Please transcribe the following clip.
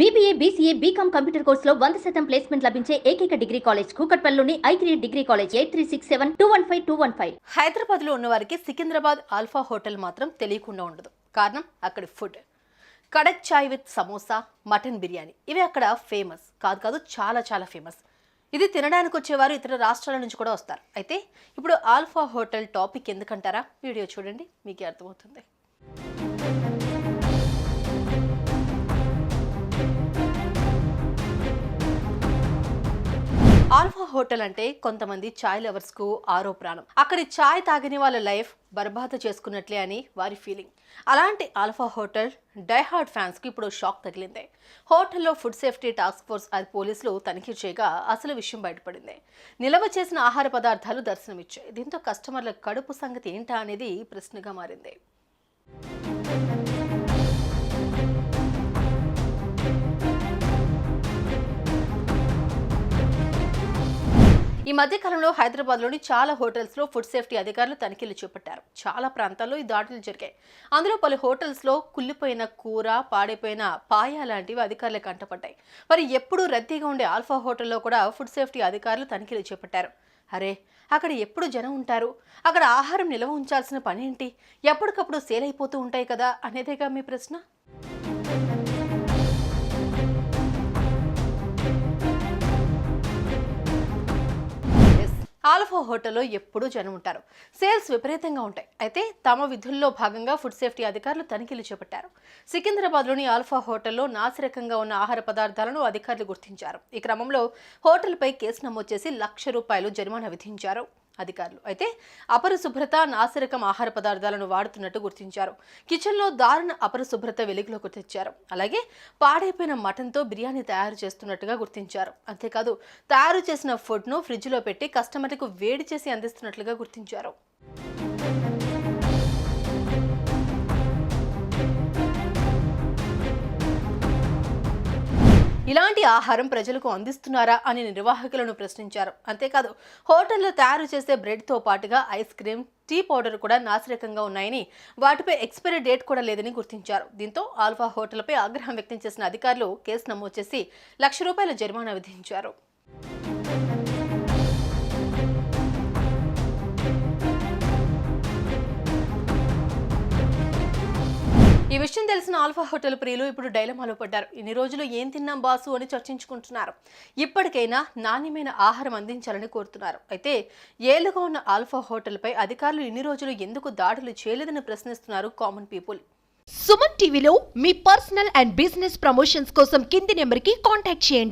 BBA BCA BCom computer కోర్సులో వంద శాతం ప్లేస్మెంట్ లభించే ఏకైక degree college కూకట్పల్లిలోని Aikriya degree college eight three six seven two one five two one five హైదరాబాద్లో ఉన్న వారికి సికింద్రాబాద్ ఆల్ఫా హోటల్ మాత్రం తెలియకుండా ఉండదు. కారణం అక్కడి food. Kadak chai with samosa mutton biryani. ఇవి అక్కడ ఫేమస్ కాదు కాదు చాలా చాలా ఫేమస్ ఇది తినడానికి వచ్చేవారు ఇతర రాష్ట్రాల నుంచి కూడా వస్తారు. అయితే ఇప్పుడు ఆల్ఫా హోటల్ టాపిక్ ఎందుకంటారా? వీడియో చూడండి మీకే అర్థమవుతుంది. ఆల్ఫా హోటల్ అంటే కొంతమంది చాయ్ లవర్స్కు ఆరో ప్రాణం. అక్కడి చాయ్ తాగని వాళ్ళ లైఫ్ బర్బాద చేసుకున్నట్లే అని వారి ఫీలింగ్. అలాంటి ఆల్ఫా హోటల్ డైహార్డ్ ఫ్యాన్స్కి ఇప్పుడు షాక్ తగిలింది. హోటల్లో ఫుడ్ సేఫ్టీ టాస్క్ ఫోర్స్ అది పోలీసులు తనిఖీ చేయగా అసలు విషయం బయటపడింది. నిల్వ చేసిన ఆహార పదార్థాలు దర్శనమిచ్చాయి. దీంతో కస్టమర్ల కడుపు సంగతి ఏంటా అనేది ప్రశ్నగా మారింది. ఈ మధ్య కాలంలో హైదరాబాద్లోని చాలా హోటల్స్లో ఫుడ్ సేఫ్టీ అధికారులు తనిఖీలు చేపట్టారు. చాలా ప్రాంతాల్లో ఈ దాడులు జరిగాయి. అందులో పలు హోటల్స్లో కుళ్ళిపోయిన కూర పాడైపోయిన పాయ లాంటివి అధికారులకు కంటపడ్డాయి మరి ఎప్పుడూ రద్దీగా ఉండే ఆల్ఫా హోటల్లో కూడా ఫుడ్ సేఫ్టీ అధికారులు తనిఖీలు చేపట్టారు. అరే అక్కడ ఎప్పుడు జనం ఉంటారు? అక్కడ ఆహారం నిల్వ ఉంచాల్సిన పనేంటి ఎప్పటికప్పుడు సేల్ అయిపోతూ ఉంటాయి కదా అనేదేగా మీ ప్రశ్న? ఆల్ఫా హోటల్లో ఎప్పుడూ జనం ఉంటారు. సేల్స్ విపరీతంగా ఉంటాయి. అయితే తమ విధుల్లో భాగంగా ఫుడ్ సేఫ్టీ అధికారులు తనిఖీలు చేపట్టారు. సికింద్రాబాద్లోని ఆల్ఫా హోటల్లో నాసిరకంగా ఉన్న ఆహార పదార్థాలను అధికారులు గుర్తించారు. ఈ క్రమంలో హోటల్పై కేసు నమోదు చేసి లక్ష రూపాయలు జరిమానా విధించారు. అధికారులు. అయితే అపరిశుభ్రత నాసిరకం ఆహార పదార్థాలను వాడుతున్నట్టు గుర్తించారు. కిచెన్లో దారుణ అపరిశుభ్రత వెలుగులోకి తెచ్చారు. అలాగే పాడైపోయిన మటన్తో బిర్యానీ తయారు చేస్తున్నట్టుగా గుర్తించారు. అంతేకాదు తయారు చేసిన ఫుడ్ను ఫ్రిడ్జ్లో పెట్టి కస్టమర్లకు వేడి చేసి అందిస్తున్నట్లుగా గుర్తించారు. ఎలాంటి ఆహారం ప్రజలకు అందిస్తున్నారా అని నిర్వాహకులను ప్రశ్నించారు. అంతేకాదు హోటల్లో తయారు చేసే బ్రెడ్తో పాటుగా ఐస్ క్రీమ్ టీ పౌడర్ కూడా నాసిరకంగా ఉన్నాయని వాటిపై ఎక్స్పైరీ డేట్ కూడా లేదని గుర్తించారు. దీంతో ఆల్ఫా హోటల్పై ఆగ్రహం వ్యక్తం చేసిన అధికారులు కేసు నమోదు చేసి లక్ష రూపాయల జరిమానా విధించారు. ఈ విషయం తెలిసిన ఆల్ఫా హోటల్ ప్రియులు ఇప్పుడు డైలమాలో పడ్డారు. ఇన్ని రోజులు ఏం తిన్నాం బాసు అని చర్చించుకుంటున్నారు. ఇప్పటికైనా నాణ్యమైన ఆహారం అందించాలని కోరుతున్నారు. అయితే ఏలుగా ఉన్న ఆల్ఫా హోటల్పై అధికారులు ఇన్ని రోజులు ఎందుకు దాడులు చేయలేదని ప్రశ్నిస్తున్నారు కామన్ పీపుల్. సుమన్ టీవీలో మీ పర్సనల్ అండ్ బిజినెస్ ప్రమోషన్స్ కోసం కింది నెంబర్కి కాంటాక్ట్ చేయండి.